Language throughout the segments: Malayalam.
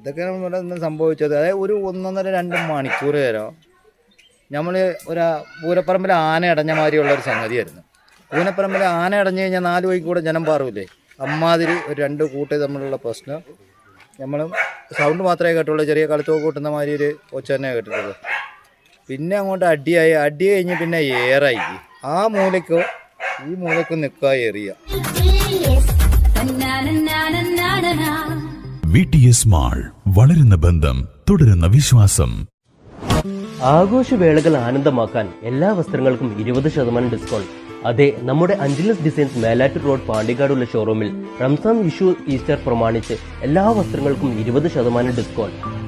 ഇതൊക്കെ ഇവിടെ ഇന്ന് സംഭവിച്ചത്. അതായത് ഒരു ഒന്നൊന്നര രണ്ട് മണിക്കൂർ വരെ നമ്മൾ ഒരു പൂരപ്പറമ്പിൽ ആന അടഞ്ഞ മാതിരിയുള്ള ഒരു സംഗതിയായിരുന്നു. പൂനപ്പറമ്പിൽ ആന അടഞ്ഞു കഴിഞ്ഞാൽ നാല് വഴിക്ക് കൂടെ ജനം പാറൂലേ അമ്മാതിരി ഒരു രണ്ട് കൂട്ട് തമ്മിലുള്ള പ്രശ്നം. നമ്മൾ സൗണ്ട് മാത്രമേ കേട്ടുള്ളൂ. ചെറിയ കളത്തോക്ക് കൂട്ടുന്ന മാതിരി ഒരു ഒച്ച തന്നെ കേട്ടിട്ടുള്ളൂ പിന്നെ അങ്ങോട്ട് അടിയായി. അടി കഴിഞ്ഞ് പിന്നെ ഏറായി. ആ മൂലക്കോ ഈ മൂലക്കോ നിൽക്കുക എറിയുക മാൾ വളരുന്ന ബന്ധം തുടരുന്ന വിശ്വാസം. ആഘോഷവേളകൾ ആനന്ദമാക്കാൻ എല്ലാ വസ്ത്രങ്ങൾക്കും ഇരുപത് ശതമാനം ഡിസ്കൗണ്ട് അതെ നമ്മുടെ അഞ്ചലസ് ഡിസൈൻസ് മേലാറ്റൂർ റോഡ് പാണ്ടിക്കാടുള്ള ഷോറൂമിൽ റംസാൻ വിഷു ഈസ്റ്റർ പ്രമാണിച്ച് എല്ലാ വസ്ത്രങ്ങൾക്കും ഇരുപത് ശതമാനം ഡിസ്കൗണ്ട്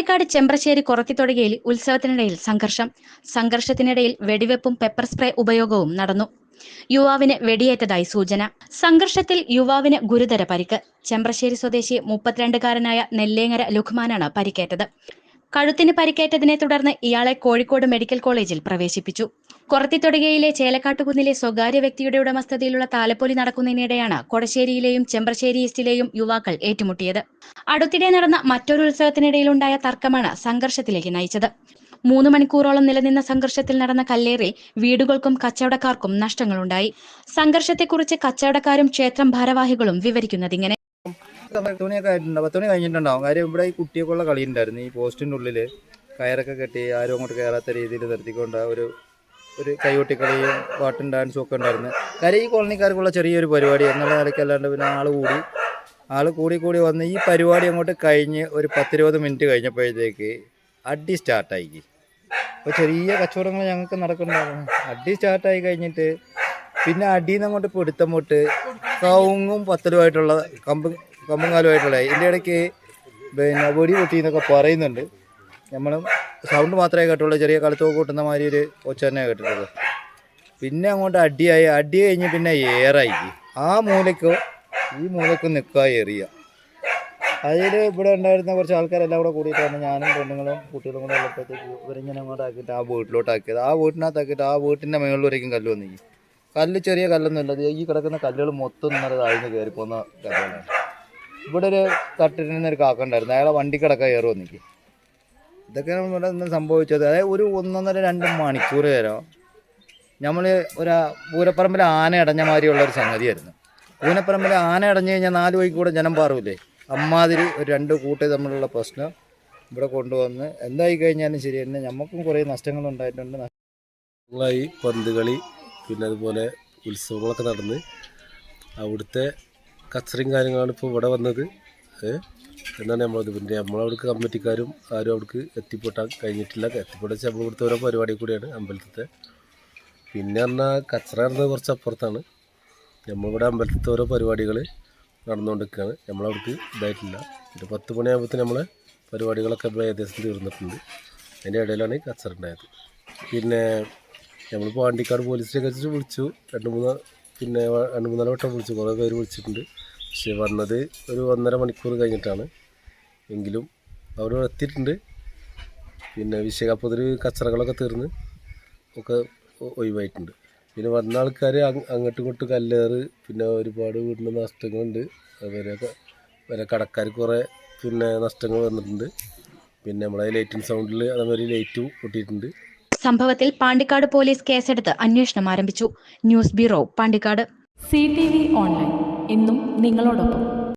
പാണ്ടിക്കാട് ചെമ്പ്രശ്ശേരി കൊറത്തിത്തൊടുകയിൽ ഉത്സവത്തിനിടയിൽ സംഘർഷം. സംഘർഷത്തിനിടയിൽ വെടിവെപ്പും പെപ്പർ സ്പ്രേ ഉപയോഗവും നടന്നു. യുവാവിന് വെടിയേറ്റതായി സൂചന. സംഘർഷത്തിൽ യുവാവിന് ഗുരുതര പരിക്ക്. ചെമ്പ്രശ്ശേരി സ്വദേശി മുപ്പത്തിരണ്ടുകാരനായ നെല്ലേങ്ങര ലുഖ്മാനാണ് പരിക്കേറ്റത്. കഴുത്തിന് പരിക്കേറ്റതിനെ തുടർന്ന് ഇയാളെ കോഴിക്കോട് മെഡിക്കൽ കോളേജിൽ പ്രവേശിപ്പിച്ചു. കൊറത്തിത്തൊടുകയിലെ ചേലക്കാട്ടുകുന്നിലെ സ്വകാര്യ വ്യക്തിയുടെ ഉടമസ്ഥതയിലുള്ള താലപ്പൊലി നടക്കുന്നതിനിടെയാണ് കൊടശ്ശേരിയിലെയും ചെമ്പ്രശ്ശേരി ഈസ്റ്റിലെയും യുവാക്കൾ ഏറ്റുമുട്ടിയത്. അടുത്തിടെ നടന്ന മറ്റൊരു ഉത്സവത്തിനിടയിലുണ്ടായ തർക്കമാണ് സംഘർഷത്തിലേക്ക് നയിച്ചത്. മൂന്ന് മണിക്കൂറോളം നിലനിന്ന സംഘർഷത്തിൽ നടന്ന കല്ലേറിൽ വീടുകൾക്കും കച്ചവടക്കാർക്കും നഷ്ടങ്ങളുണ്ടായി. സംഘർഷത്തെക്കുറിച്ച് കച്ചവടക്കാരും ക്ഷേത്രം ഭാരവാഹികളും വിവരിക്കുന്നതിങ്ങനെ. പത്ത് ആയിട്ടുണ്ട്? ആയിട്ടുണ്ടാവും പത്ത് മണി കഴിഞ്ഞിട്ടുണ്ടാവും. കാര്യം ഇവിടെ ഈ കുട്ടിയൊക്കെയുള്ള കളി ഉണ്ടായിരുന്നു. ഈ പോസ്റ്റിന്റെ ഉള്ളിൽ കയറൊക്കെ കെട്ടി ആരും അങ്ങോട്ട് കയറാത്ത രീതിയിൽ നിർത്തിക്കൊണ്ട് ഒരു ഒരു കൈകൊട്ടിക്കളിയും പാട്ടും ഡാൻസും ഒക്കെ ഉണ്ടായിരുന്നു. കാര്യം ഈ കോളനിക്കാർക്കുള്ള ചെറിയൊരു പരിപാടി. എന്നുള്ള നിലയ്ക്കല്ലാണ്ട് പിന്നെ ആൾ കൂടി ആൾ കൂടി കൂടി വന്ന് ഈ പരിപാടി അങ്ങോട്ട് കഴിഞ്ഞ് ഒരു പത്തിരുപത് മിനിറ്റ് കഴിഞ്ഞപ്പോഴത്തേക്ക് അടി സ്റ്റാർട്ടായി. അപ്പോൾ ചെറിയ കച്ചവടങ്ങൾ ഞങ്ങൾക്ക് നടക്കുന്നുണ്ടായിരുന്നു. അടി സ്റ്റാർട്ടായി കഴിഞ്ഞിട്ട് പിന്നെ അടിയിൽ നിന്ന് അങ്ങോട്ട് പിടുത്തം പൊട്ട് കവുങ്ങും പത്തലുമായിട്ടുള്ള കമ്പും കമ്പും കാലുമായിട്ടുള്ള ഇതിന്റെ ഇടയ്ക്ക് പിന്നെ വെടി പൊട്ടി എന്നൊക്കെ പറയുന്നുണ്ട്. നമ്മളും സൗണ്ട് മാത്രമേ കേട്ടുള്ളൂ. ചെറിയ കളത്തോക്ക് കൂട്ടുന്ന മാതിരി ഒരു ഒച്ച തന്നെ കേട്ടിട്ടുള്ളൂ പിന്നെ അങ്ങോട്ട് അടിയായി. അടി കഴിഞ്ഞ് പിന്നെ ഏറായി. ആ മൂലക്കോ ഈ മൂലക്കോ നിൽക്കുക ഏറിയ. അതിൽ ഇവിടെ ഉണ്ടായിരുന്ന കുറച്ച് ആൾക്കാരെല്ലാം കൂടെ കൂടിയിട്ടാണ് ഞാനും പെണ്ണുങ്ങളും കുട്ടികളും കൂടെ ഉള്ളപ്പോഴത്തേക്ക് ഇവരിങ്ങനെ അങ്ങോട്ട് ആക്കിയിട്ട് ആ വീട്ടിലോട്ട് ആക്കിയത് ആ വീട്ടിനകത്താക്കിയിട്ട് ആ വീട്ടിന്റെ മുകളിലേക്കും കല്ല് വന്നിരിക്കും കല്ല് ചെറിയ കല്ലൊന്നും ഇല്ല ഈ കിടക്കുന്ന കല്ലുകൾ മൊത്തം ഇന്നലെ താഴ്ന്ന് കയറിപ്പോന്ന കല്ലാണ് ഇവിടെ ഒരു തട്ടിരുന്ന ഒരു കാക്ക ഉണ്ടായിരുന്നു. അയാളെ വണ്ടി കിടക്കാൻ കയറുമോ എനിക്ക് ഇതൊക്കെ ഇവിടെ ഇന്ന് സംഭവിച്ചത്. അതായത് ഒരു ഒന്നൊന്നര രണ്ട് മണിക്കൂർ നേരം നമ്മൾ ഒരു പൂരപ്പറമ്പിൽ ആന അടഞ്ഞ മാതിരിയുള്ള ഒരു സംഗതിയായിരുന്നു. പൂനപ്പറമ്പിൽ ആന അടഞ്ഞു കഴിഞ്ഞാൽ നാല് വഴിക്ക് കൂടെ ജനം പാറൂലേ? അമ്മാതിരി ഒരു രണ്ട് കൂട്ടി തമ്മിലുള്ള പ്രശ്നം ഇവിടെ കൊണ്ടുവന്ന് എന്തായി കഴിഞ്ഞാലും ശരി തന്നെ നമുക്കും കുറേ നഷ്ടങ്ങൾ ഉണ്ടായിട്ടുണ്ട്. ായി പന്ത് കളി പിന്നെ അതുപോലെ ഉത്സവങ്ങളൊക്കെ നടന്ന് അവിടുത്തെ കച്ചറയും കാര്യങ്ങളാണ് ഇപ്പോൾ ഇവിടെ വന്നത്? എന്നാണ് നമ്മളത് പിന്നെ നമ്മളവിടേക്ക് കമ്മിറ്റിക്കാരും ആരും അവിടേക്ക് എത്തിപ്പെട്ടാൻ കഴിഞ്ഞിട്ടില്ല. എത്തിപ്പെട്ടാൽ നമ്മൾ ഇവിടുത്തെ ഓരോ പരിപാടി കൂടിയാണ് അമ്പലത്തിലത്തെ. പിന്നെ പറഞ്ഞാൽ കച്ചറ നടന്നത് കുറച്ച് അപ്പുറത്താണ്. നമ്മളിവിടെ അമ്പലത്തിലത്തെ ഓരോ പരിപാടികൾ നടന്നുകൊണ്ടിരിക്കുകയാണ്. നമ്മളവിടേക്ക് ഇതായിട്ടില്ല. ഒരു പത്ത് മണിയാകുമ്പോഴത്തേന് നമ്മളെ പരിപാടികളൊക്കെ ഇപ്പോൾ ഏകദേശം തീർന്നിട്ടുണ്ട്. അതിന്റെ ഇടയിലാണ് കച്ചറ ഉണ്ടായത്. പിന്നെ നമ്മൾ പാണ്ടിക്കാട് പോലീസിനെ സ്റ്റേഷൻ വിളിച്ചു. രണ്ട് മൂന്ന് പിന്നെ രണ്ട് മൂന്നാൽ വട്ടം വിളിച്ചു. കുറേ പേര് വിളിച്ചിട്ടുണ്ട്. പക്ഷേ വന്നത് ഒരു ഒന്നര മണിക്കൂർ കഴിഞ്ഞിട്ടാണ്. എങ്കിലും അവർ എത്തിയിട്ടുണ്ട്. പിന്നെ വിഷയകപ്പതിൽ കച്ചറകളൊക്കെ തീർന്ന് ഒക്കെ ഒഴിവായിട്ടുണ്ട്. പിന്നെ വന്ന ആൾക്കാർ അങ്ങോട്ടും ഇങ്ങോട്ടും കല്ലേറ് പിന്നെ ഒരുപാട് വീടിന് നഷ്ടങ്ങളുണ്ട്. അതുവരെയൊക്കെ വരെ കടക്കാർ കുറേ പിന്നെ നഷ്ടങ്ങൾ വന്നിട്ടുണ്ട്. പിന്നെ നമ്മളെ ലൈറ്റിംഗ് സൗണ്ടിൽ അതേമാതിരി ലൈറ്റും പൊട്ടിയിട്ടുണ്ട്. സംഭവത്തിൽ പാണ്ടിക്കാട് പോലീസ് കേസെടുത്ത് അന്വേഷണം ആരംഭിച്ചു. News bureau Pandikkad. C T V online. ഇന്നും നിങ്ങളോടൊപ്പം.